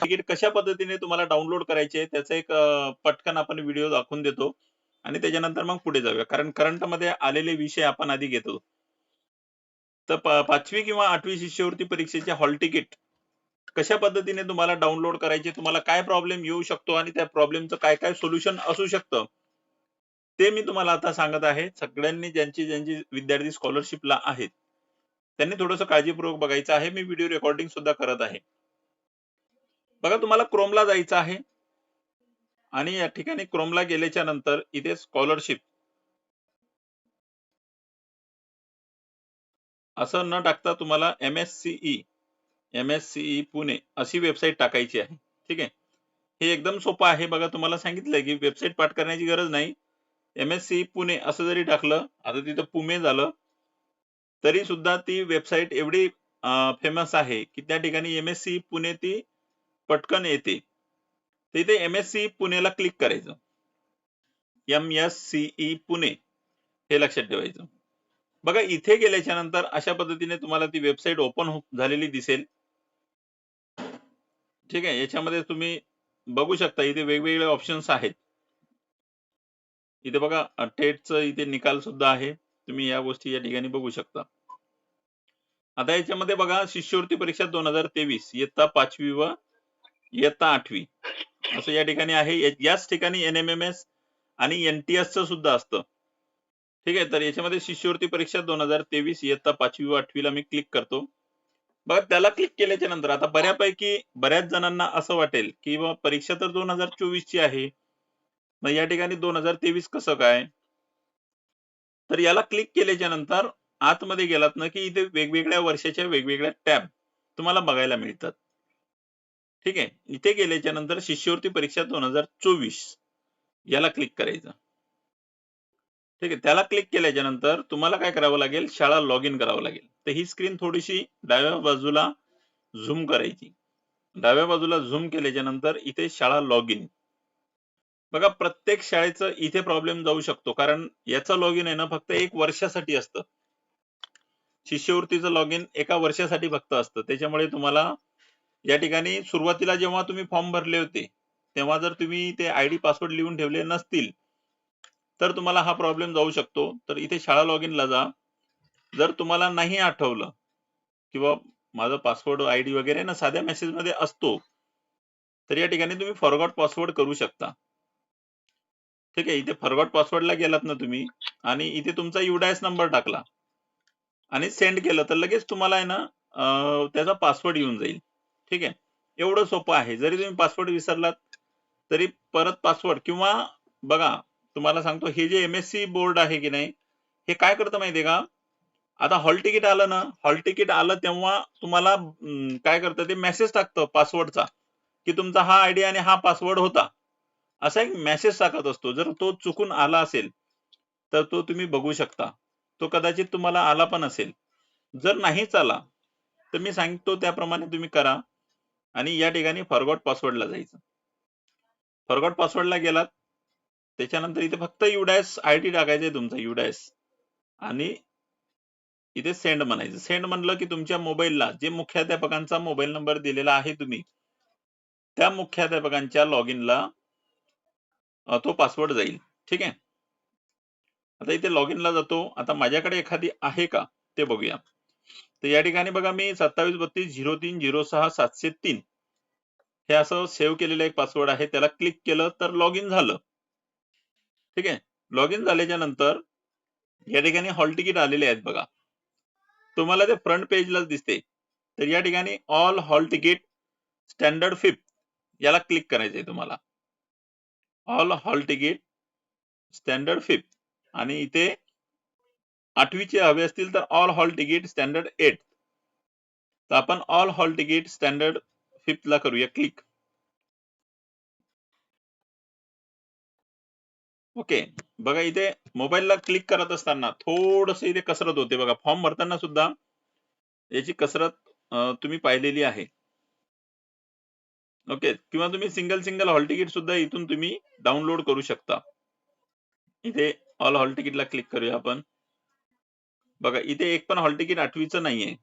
Ticket कशा पद्धतीने तुम्हाला डाउनलोड करायचे त्याचा एक पटकन आपण व्हिडिओ दाखवून देतो आणि त्याच्यानंतर मग पुढे जाऊया. कारण करंटमध्ये आलेले विषय आपण आधी घेतो. तर पाचवी किंवा आठवी शिष्यवृत्ती परीक्षेचे हॉल तिकीट कशा पद्धतीने तुम्हाला डाउनलोड करायचे तुम्हाला काय प्रॉब्लेम येऊ शकतो आणि त्या प्रॉब्लेमचं काय काय सोल्युशन असू शकतं ते मी तुम्हाला आता सांगत आहे. सगळ्यांनी ज्यांची ज्यांची विद्यार्थी स्कॉलरशिपला आहेत त्यांनी थोडंसं काळजीपूर्वक बघायचं आहे. मी व्हिडिओ रेकॉर्डिंग सुद्धा करत आहे. बघा तुम्हाला क्रोमला जायचं आहे. आणि या ठिकाणी क्रोमला गेल्याच्यानंतर इथे स्कॉलरशिप असं न टाकता तुम्हाला M S C E M S C E Pune अशी वेबसाईट टाकायची आहे. ठीक आहे? हे एकदम सोपं आहे. बघा तुम्हाला सांगितलंय की वेबसाईट पाठ करण्याची गरज नाही. एम एस सी पुणे असं जरी टाकलं आता तिथं पुणे झालं तरी सुद्धा ती वेबसाईट एवढी फेमस आहे की त्या ठिकाणी एम एस सी पुणे ती पटकन येते. तिथे इथे एम एस सी पुणेला क्लिक करायचं. M S C E Pune हे लक्षात ठेवायचं. बघा इथे गेल्याच्यानंतर अशा पद्धतीने तुम्हाला ती वेबसाईट ओपन हो-, झालेली दिसेल. ठीक आहे याच्यामध्ये तुम्ही बघू शकता इथे वेगवेगळे ऑप्शन्स आहेत. इथे बघा टेटचं इथे निकाल सुद्धा आहे. तुम्ही या गोष्टी या ठिकाणी बघू शकता. आता याच्यामध्ये बघा शिष्यवृत्ती परीक्षा दोन हजार तेवीस इयत्ता पाचवी व इयत्ता आठवी. असं या ठिकाणी आहे. याच ठिकाणी एन एम एम एस आणि एन टी एस च सुद्धा असतं. ठीक आहे? तर याच्यामध्ये शिष्यवृत्ती परीक्षा दोन हजार तेवीस इयत्ता पाचवी व आठवीला मी क्लिक करतो. बघा त्याला क्लिक केल्याच्यानंतर आता बऱ्यापैकी बऱ्याच जणांना असं वाटेल की बा परीक्षा तर दोन हजार चोवीस ची आहे. मग या ठिकाणी दोन हजार तेवीस कसं काय? तर याला क्लिक केल्याच्यानंतर आतमध्ये गेलात ना की इथे वेगवेगळ्या वर्षाच्या वेगवेगळ्या टॅब तुम्हाला बघायला मिळतात. ठीक आहे? इथे गेल्याच्यानंतर शिष्यवृत्ती परीक्षा दोन हजार चोवीस. याला क्लिक करायचं. ठीक आहे? त्याला क्लिक केल्याच्यानंतर तुम्हाला काय करावं लागेल? शाळा लॉग इन करावं लागेल. तर ही स्क्रीन थोडीशी डाव्या बाजूला झूम करायची. डाव्या बाजूला झूम केल्याच्यानंतर इथे शाळा लॉग इन बघा प्रत्येक शाळेचं इथे प्रॉब्लेम जाऊ शकतो. कारण याचं लॉग इन आहे ना फक्त एक वर्षासाठी असतं. शिष्यवृत्तीचं लॉग इन एका वर्षासाठी फक्त असतं. त्याच्यामुळे तुम्हाला या ठिकाणी सुरुवातीला जेव्हा तुम्ही फॉर्म भरले होते तेव्हा जर तुम्ही ते आयडी पासवर्ड लिहून ठेवले नसतील तर तुम्हाला हा प्रॉब्लेम जाऊ शकतो. तर इथे शाळा लॉग ला जा. जर तुम्हाला नाही आठवलं किंवा माझा पासवर्ड आयडी वगैरे ना साध्या मेसेजमध्ये असतो तर या ठिकाणी तुम्ही फॉरगॉट पासवर्ड करू शकता. ठीक आहे इथे फॉरगॉट पासवर्डला गेलात ना तुम्ही आणि इथे तुमचा युडायस नंबर टाकला आणि सेंड केलं तर लगेच तुम्हाला आहे ना त्याचा पासवर्ड येऊन जाईल. ठीक आहे? एवढं सोपं आहे. जरी तुम्ही पासवर्ड विसरलात तरी परत पासवर्ड किंवा बघा तुम्हाला सांगतो हे जे एम एस सी बोर्ड आहे की नाही हे काय करतं माहितीये का? आता हॉल तिकीट आलं ना हॉल तिकीट आलं तेव्हा तुम्हाला काय करतं ते मेसेज टाकतं पासवर्डचा की तुमचा हा आयडी आणि हा पासवर्ड होता. असा एक मेसेज टाकत असतो. जर तो चुकून आला असेल तर तो तुम्ही बघू शकता. तो कदाचित तुम्हाला आला पण असेल. जर नाहीच आला तर मी सांगतो त्याप्रमाणे तुम्ही करा. आणि या ठिकाणी फॉरगॉट पासवर्डला जायचं. फॉरगॉट पासवर्डला गेलात त्याच्यानंतर इथे फक्त युडायस आय टी टाकायचा आहे तुमचा युडायस आणि इथे सेंड म्हणायचं. सेंड म्हणलं की तुमच्या मोबाईलला जे मुख्याध्यापकांचा मोबाईल नंबर दिलेला आहे तुम्ही त्या मुख्याध्यापकांच्या लॉग इनला तो पासवर्ड जाईल. ठीक आहे? आता इथे लॉग इनला जातो. आता माझ्याकडे एखादी आहे का? ते बघूया. तर या ठिकाणी बघा मी सत्तावीस बत्तीस झिरो तीन झिरो सहा सातशे तीन. हे असं सेव्ह केलेलं एक पासवर्ड आहे. त्याला क्लिक केलं तर लॉग इन झालं. ठीक आहे? लॉग इन झाल्याच्यानंतर या ठिकाणी हॉल तिकीट आलेले आहेत बघा. तुम्हाला ते फ्रंट पेजलाच दिसते. तर या ठिकाणी all hall ticket standard fifth याला क्लिक करायचं आहे तुम्हाला. All hall ticket standard fifth आणि इथे आठवीचे हवे असतील तर all hall ticket standard eight तर आपण all hall ticket standard fifth ला करूया. क्लिक ओके बघा इथे मोबाईलला क्लिक करत असताना थोडस इथे कसरत होते. बघा फॉर्म भरताना सुद्धा याची कसरत तुम्ही पाहिलेली आहे. ओके किंवा तुम्ही सिंगल सिंगल हॉल तिकीट सुद्धा इथून तुम्ही डाउनलोड करू शकता. इथे ऑल हॉल तिकीटला क्लिक करूया आपण. बघा इथे एक पण हॉल तिकीट आठवीचं नाहीये.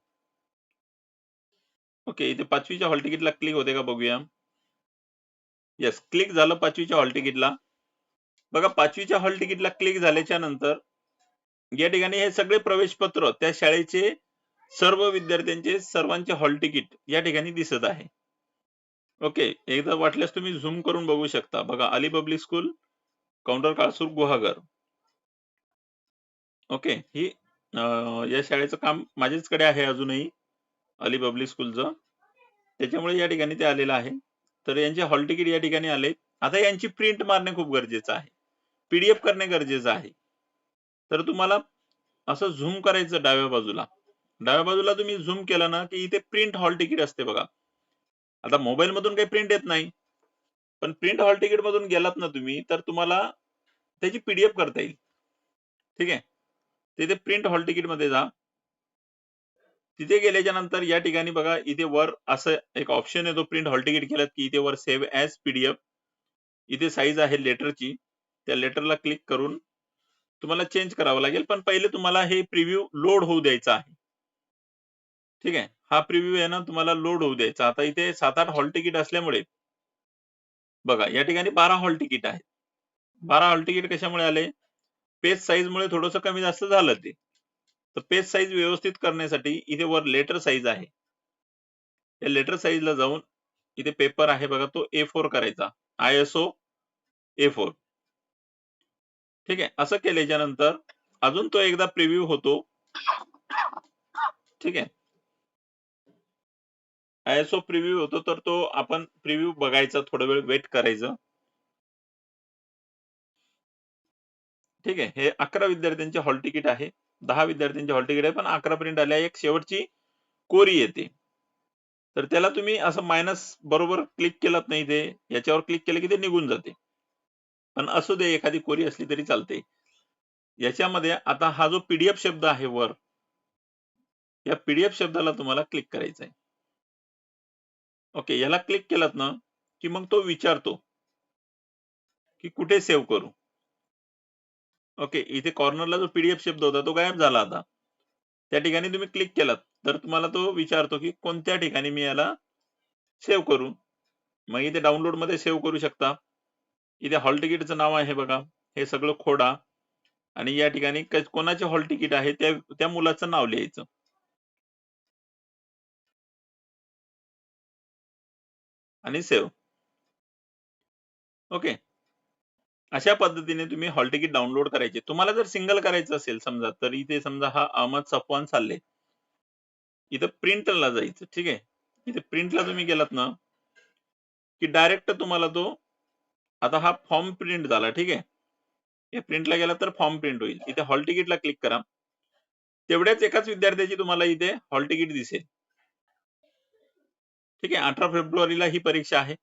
ओके इथे पाचवीच्या हॉल तिकीटला क्लिक होते का बघूया. येस क्लिक झालं पाचवीच्या हॉल तिकीटला. बघा पाचवीच्या हॉल तिकीटला क्लिक झाल्याच्यानंतर या ठिकाणी हे सगळे प्रवेश पत्र त्या शाळेचे सर्व विद्यार्थ्यांचे सर्वांचे हॉल तिकीट या ठिकाणी दिसत आहे. ओके एकदा वाटल्यास तुम्ही झूम करून बघू शकता. बघा Ali public school counter Kalsur Guhagar. Okay ही या शाळेचं काम माझ्याचकडे आहे अजूनही अली पब्लिक स्कूलचं. त्याच्यामुळे या ठिकाणी ते आलेलं आहे. तर यांचे हॉल तिकीट या ठिकाणी आले. आता यांची प्रिंट मारणे खूप गरजेचं आहे. पीडीएफ करणे गरजेचं आहे. तर तुम्हाला असं झूम करायचं डाव्या बाजूला. डाव्या बाजूला तुम्ही झूम केलं ना की इथे प्रिंट हॉल तिकीट असते बघा. आता मोबाईल मधून काही प्रिंट येत नाही. पण प्रिंट हॉल तिकीट मधून गेलात ना तुम्ही तर तुम्हाला त्याची पीडीएफ करता येईल. ठीक आहे? तिथे प्रिंट हॉल तिकीटमध्ये जा. तिथे गेल्याच्यानंतर या ठिकाणी बघा इथे वर असं एक ऑप्शन येतो प्रिंट हॉल तिकीट केलं की इथे वर सेव्ह ॲज पीडीएफ इथे साईज आहे लेटरची त्या लेटरला क्लिक करून तुम्हाला चेंज करावं लागेल पण पहिले तुम्हाला हे प्रिव्ह्यू लोड होऊ द्यायचा आहे. ठीक आहे? हा प्रिव्ह्यू आहे ना तुम्हाला लोड होऊ द्यायचा. आता इथे सात आठ हॉल तिकीट असल्यामुळे बघा या ठिकाणी बारा हॉल तिकीट आहेत. बारा हॉल तिकीट कशामुळे आले? पेज साईज मुळे थोडंसं कमी जास्त झालं ते. तर पेज साईज व्यवस्थित करण्यासाठी इथे वर लेटर साईज आहे. या लेटर साईजला जाऊन इथे पेपर आहे बघा तो ए फोर करायचा. I S O A four ठीक आहे? असं केल्याच्यानंतर अजून तो एकदा प्रिव्ह्यू होतो. ठीक आहे? आयएसओ प्रिव्ह्यू होतो तर तो आपण प्रिव्ह्यू बघायचा थोडा वेळ वेट करायचं. ठीक आहे. हे अकरा विद्यार्थ्यांचे हॉल तिकीट आहे. दहा विद्यार्थ्यांचे हॉल तिकीट आहे. पण अकरा पर्यंत आल्या एक शेवटची कोरी येते. तर त्याला तुम्ही असं मायनस बरोबर क्लिक केलात नाही ते याच्यावर क्लिक केलं की ते निघून जाते. पण असू दे एखादी कोरी असली तरी चालते. याच्यामध्ये आता हा जो पीडीएफ शब्द आहे वर या पीडीएफ शब्दाला तुम्हाला क्लिक करायचं आहे. ओके याला क्लिक केलात ना की मग तो विचारतो की कुठे सेव्ह करू? ओके इथे कॉर्नरला जो पीडीएफ शब्द होता तो गायब झाला आता. त्या ठिकाणी तुम्ही क्लिक केलात तर तुम्हाला तो विचारतो की कोणत्या ठिकाणी मी याला सेव्ह करू? मग इथे डाउनलोडमध्ये सेव्ह करू शकता. इथे हॉल तिकीटचं नाव आहे बघा हे सगळं खोडा. आणि या ठिकाणी कोणाचे हॉल तिकीट आहे त्या त्या मुलाचं नाव लिहायचं. आणि सेव्ह ओके अशा पद्धतीने तुम्ही हॉल तिकीट डाउनलोड करायचे. तुम्हाला जर सिंगल करायचं असेल समजा तर इथे समजा हा अहमद सफवान चालले. इथं प्रिंटला जायचं ठीक आहे? इथे प्रिंटला तुम्ही गेलात ना की डायरेक्ट तुम्हाला तो आता हा फॉर्म प्रिंट झाला ठीक आहे? हे प्रिंटला गेला तर फॉर्म प्रिंट होईल. इथे हॉल तिकीटला क्लिक करा. तेवढ्याच एकाच विद्यार्थ्याची तुम्हाला इथे हॉल तिकीट दिसेल. ठीक आहे? अठरा फेब्रुवारीला ही परीक्षा आहे.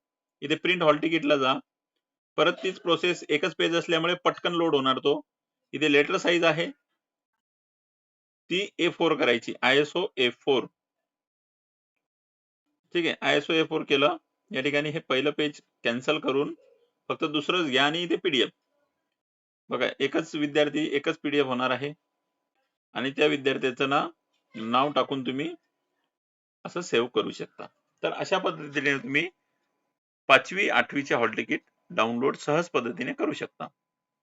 इथे प्रिंट हॉल तिकीटला जा. परत तीच प्रोसेस एकच पेज असल्यामुळे पटकन लोड होणार तो. इथे लेटर साईज आहे. ती ए फोर करायची. I S O A four ठीक आहे. I S O A four केलं. या ठिकाणी हे पहिलं पेज कॅन्सल करून फक्त दुसरंच घ्या आणि इथे पीडीएफ बघा एकच विद्यार्थी एकच पीडीएफ होणार आहे. आणि त्या विद्यार्थ्याचं ना नाव टाकून तुम्ही असं सेव्ह करू शकता. तर अशा पद्धतीने तुम्ही पाचवी आठवीचे हॉल तिकीट डाउनलोड सहज पद्धतीने करू शकता.